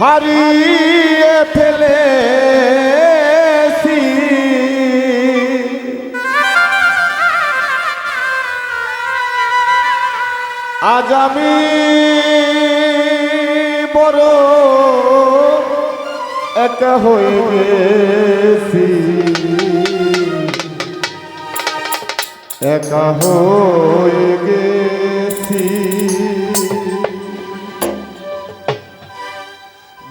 হারিয়ে ফেলেছি। আজ আমি বড় একা হয়ে গেছি। একা হয়ে গেছি।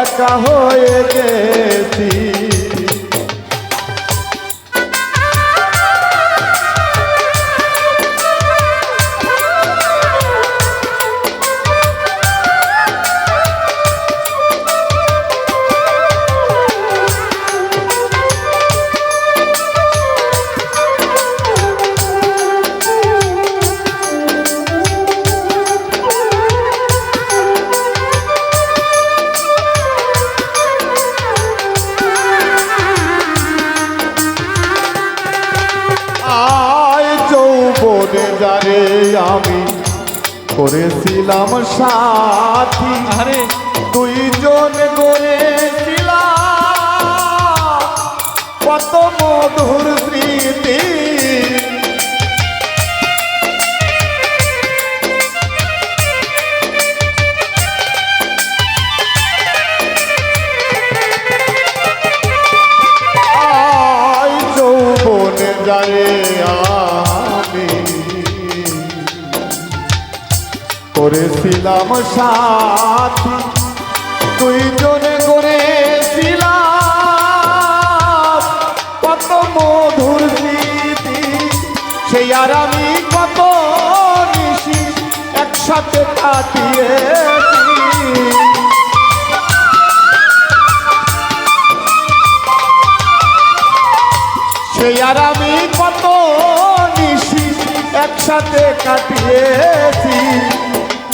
একা হয়ে গেছি। আমি করেছিলাম সাথী। আরে। দুইজন করেছিলাম। কত মধুর স্মৃতি। আয় করেছিলাম সাথী। দুইজনে করেছিলাম। কত মধুর স্মৃতি, সেই আর আমি কত নিশি, একসাথে কাটিয়েছি। সেই আর আমি কত নিশি, একসাথে কাটিয়েছি।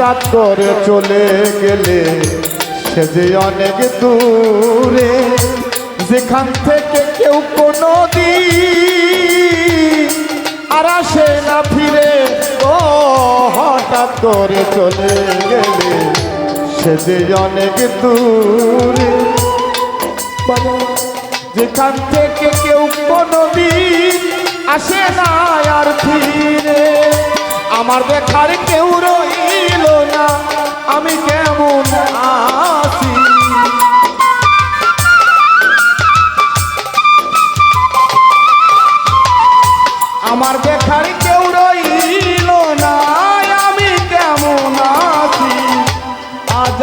হঠাৎ করে চলে গেলে সে যে অনেক দূরে যেখান থেকে কেউ কোনো দিন আর আসে না ফিরে। ও হঠাৎ করে চলে গেলে সে যে অনেক দূরে বাবা, যেখান থেকে কেউ কোনো দিন আসে না আর ফিরে। আমার দেখার কেউ রইল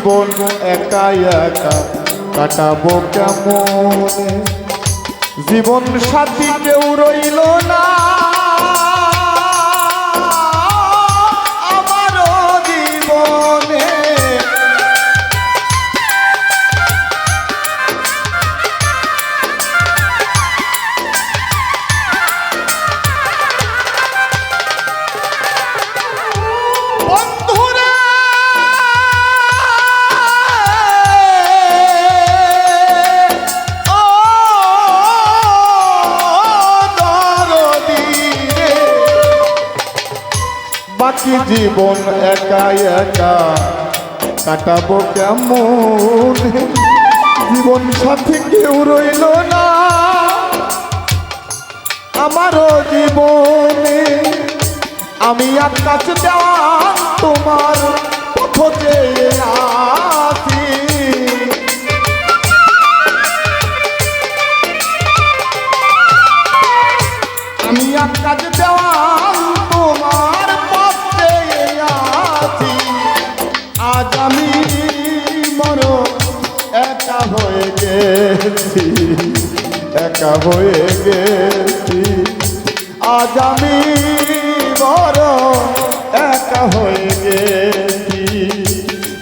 জীবন একা একা কাটাবো কেমন? জীবন সাথী কেউ রইল না। বাকি জীবন একা একা। কাটাবো কেমন? জীবন সাথী কেউ রইল না। আমারও জীবনে আমি আর আকাশ দেওয়া তোমার গেছি একা হয়ে গেছি। আজ আমি বড় একা হয়ে গেছি।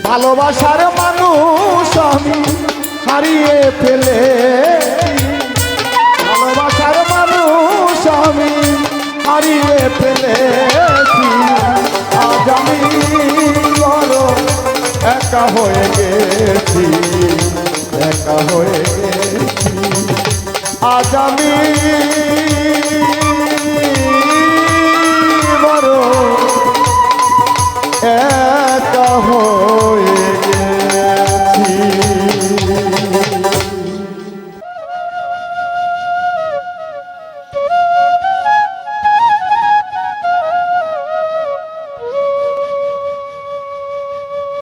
ভালোবাসার মানুষ আমি হারিয়ে ফেলে ভালোবাসার মানুষ আমি হারিয়ে ফেলেছি। আজ আমি বড় একা হয়ে গেছি। হয়ে আজ আমি